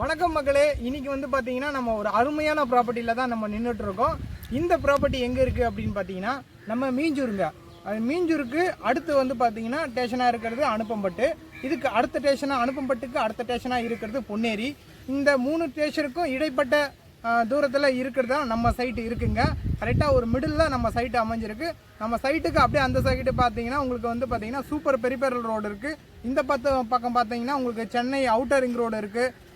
வணக்கம் மக்களே. இன்னைக்கு வந்து பார்த்தீங்கன்னா நம்ம ஒரு அருமையான ப்ராப்பர்ட்டியில் தான் நம்ம நின்றுட்டு இருக்கோம் இந்த ப்ராப்பர்ட்டி எங்கே இருக்குது அப்படின்னு பார்த்தீங்கன்னா நம்ம மீஞ்சூருங்க. அது மீஞ்சூருக்கு அடுத்து வந்து பார்த்தீங்கன்னா ஸ்டேஷனாக இருக்கிறது அனுப்பம்பட்டு. இதுக்கு அடுத்த ஸ்டேஷனாக அனுப்பம்பட்டுக்கு அடுத்த ஸ்டேஷனாக இருக்கிறது பொன்னேரி. இந்த மூணு ஸ்டேஷனுக்கும் இடைப்பட்ட தூரத்தில் இருக்கிறது தான் நம்ம சைட்டு இருக்குங்க. கரெக்டாக ஒரு மிடில் நம்ம சைட்டு அமைஞ்சிருக்கு. நம்ம சைட்டுக்கு அப்படியே அந்த சைட்டு பார்த்தீங்கன்னா உங்களுக்கு வந்து பார்த்தீங்கன்னா சூப்பர் பெரிபெரல் ரோடு இருக்குது இந்த பத்து பக்கம் பார்த்தீங்கன்னா உங்களுக்கு சென்னை அவுட்டர் ரிங் ரோடு இருக்குது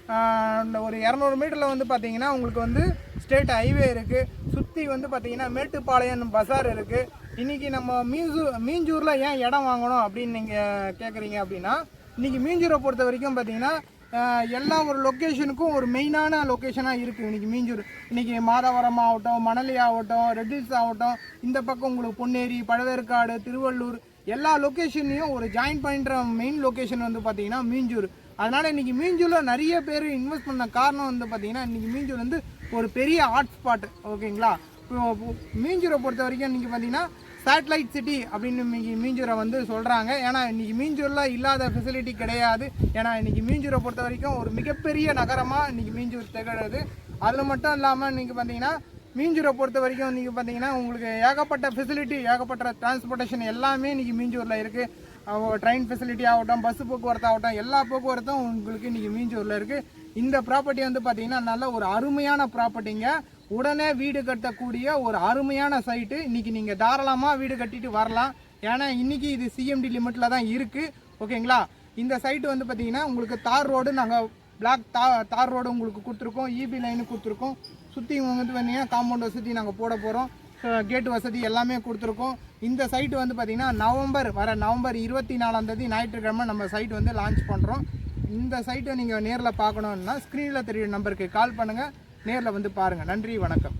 இந்த ஒரு இரநூறு மீட்டரில் வந்து பார்த்தீங்கன்னா உங்களுக்கு வந்து ஸ்டேட் ஹைவே இருக்குது சுற்றி வந்து பார்த்தீங்கன்னா மேட்டுப்பாளையம் பஸார் இருக்குது இன்றைக்கி நம்ம மீஞ்சூர் மீஞ்சூரில் ஏன் இடம் வாங்கணும் அப்படின்னு நீங்கள் கேட்குறீங்க அப்படின்னா இன்றைக்கி மீஞ்சூரை பொறுத்த வரைக்கும் பார்த்தீங்கன்னா எல்லா ஒரு லொக்கேஷனுக்கும் ஒரு மெயினான லொக்கேஷனாக இருக்குது இன்றைக்கி மீஞ்சூர். இன்றைக்கி மாதவரம் ஆகட்டும் மணலி ஆகட்டும் ரெட்டில்ஸ் ஆகட்டும் இந்த பக்கம் உங்களுக்கு பொன்னேரி பழவேற்காடு திருவள்ளூர் எல்லா லொக்கேஷன்லையும் ஒரு ஜாயின் பண்ணுற மெயின் லொக்கேஷன் வந்து பார்த்திங்கன்னா மீஞ்சூர். அதனால் இன்றைக்கி மீஞ்சூரில் நிறைய பேர் இன்வெஸ்ட் பண்ண காரணம் வந்து பார்த்தீங்கன்னா இன்றைக்கி மீஞ்சூர் வந்து ஒரு பெரிய ஹாட் ஸ்பாட் ஓகேங்களா? இப்போ மீஞ்சூரை பொறுத்த வரைக்கும் இன்றைக்கி பார்த்தீங்கன்னா சேட்டலைட் சிட்டி அப்படின்னு இன்றைக்கி மீஞ்சூரை வந்து சொல்கிறாங்க ஏன்னா இன்றைக்கி மீஞ்சூரில் இல்லாத ஃபெசிலிட்டி கிடையாது. ஏன்னா இன்றைக்கி மீஞ்சூரை பொறுத்த வரைக்கும் ஒரு மிகப்பெரிய நகரமாக இன்றைக்கி மீஞ்சூர் திகழுது. அதில் மட்டும் இல்லாமல் இன்றைக்கி பார்த்தீங்கன்னா மீஞ்சூரை பொறுத்த வரைக்கும் இன்றைக்கி பார்த்தீங்கன்னா உங்களுக்கு ஏகப்பட்ட ஃபெசிலிட்டி ஏகப்பட்ட டிரான்ஸ்போர்ட்டேஷன் எல்லாமே இன்றைக்கி மீஞ்சூரில் இருக்குது ட்ரெயின் ஃபெசிலிட்டி ஆகட்டும் பஸ் போக்குவரத்து ஆகட்டும் எல்லா போக்குவரத்தும் உங்களுக்கு இன்றைக்கி மீஞ்சூரில் இருக்குது இந்த ப்ராப்பர்ட்டி வந்து பார்த்திங்கன்னா நல்ல ஒரு அருமையான ப்ராப்பர்ட்டிங்க உடனே வீடு கட்டக்கூடிய ஒரு அருமையான சைட்டு இன்றைக்கி நீங்கள் தாராளமாக வீடு கட்டிட்டு வரலாம். ஏன்னா இன்றைக்கி இது சிஎம்டி லிமிட்டில் தான் இருக்குது ஓகேங்களா? இந்த சைட்டு வந்து பார்த்திங்கன்னா உங்களுக்கு தார் ரோடு நாங்கள் பிளாக் தா தார் ரோடு உங்களுக்கு கொடுத்துருக்கோம். இபி லைனு கொடுத்துருக்கோம். சுற்றி வந்து பார்த்தீங்கன்னா காம்பவுண்ட் சுற்றி நாங்கள் போட போகிறோம் கேட் வசதி எல்லாமே கொடுத்துருக்கோம். இந்த சைட்டு வந்து பார்த்தீங்கன்னா நவம்பர் வர நவம்பர் இருபத்தி நாலாம் தேதி ஞாயிற்றுக்கிழமை நம்ம சைட் வந்து லான்ச் பண்ணுறோம் இந்த சைட்டை நீங்கள் நேரில் பார்க்கணுன்னா ஸ்க்ரீனில் தெரியுற நம்பருக்கு கால் பண்ணுங்கள் நேரில் வந்து பாருங்கள் நன்றி வணக்கம்.